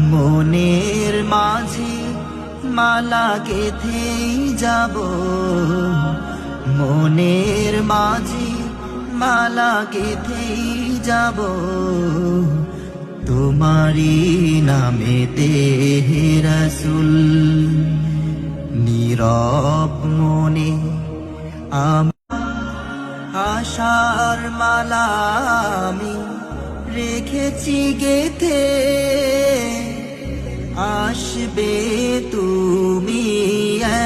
মনের মাঝে মালা গেথেই যাব। মনের মাঝে মালা গেথেই যাব। তোমারি নামেতে হে রাসূল, নীরব মনে আশার মালা আমি রেখেছি গেথে। আসবে তুমি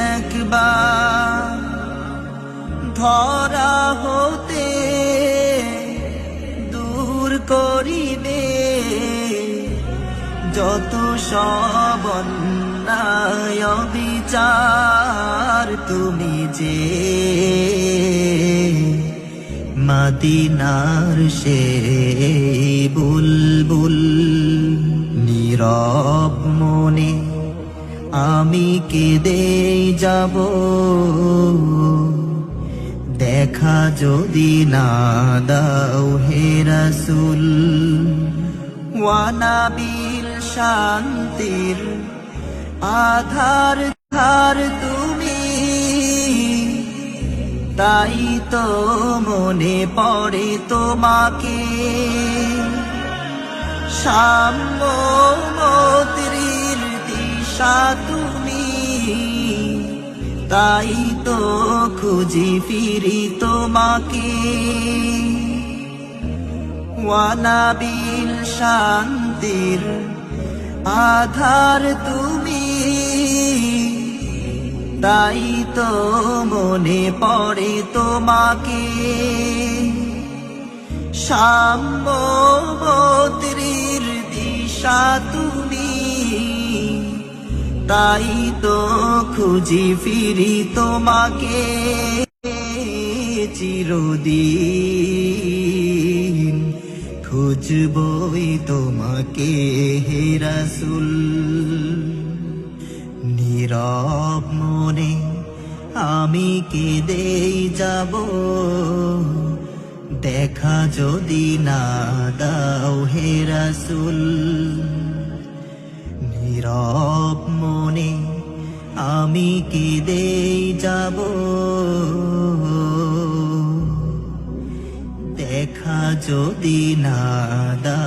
একবার ধরা হতে দূর করিবে। যত সব বিচার তুমি যে মদিনার সে বুলবুল নীরব আমি কেঁদেই যাব। দেখা যদি না দাও হে রাসূল, ওয়ানাবিল শান্তির আধার ধার তুমি। তাই তো মনে পড়ে তোমাকে। সাম্য দিশা তুমি, তাই তো খুঁজি ফিরি তোমাকে। ওয়ানাবিল শান্তির আধার তুমি, তাই তো মনে পড়ে তোমাকে। সাম্যবতীর দিশা তুমি তাই তো খুঁজি ফিরি তোমাকে চিরদিন। খুঁজবই তোমাকে হে রাসূল। নীরব মনে আমি কেঁদেই যাব। দেখা যদি না দাও হে রাসূল। নীরব আমি কি দেই যাব? দেখা যদি না রাসূল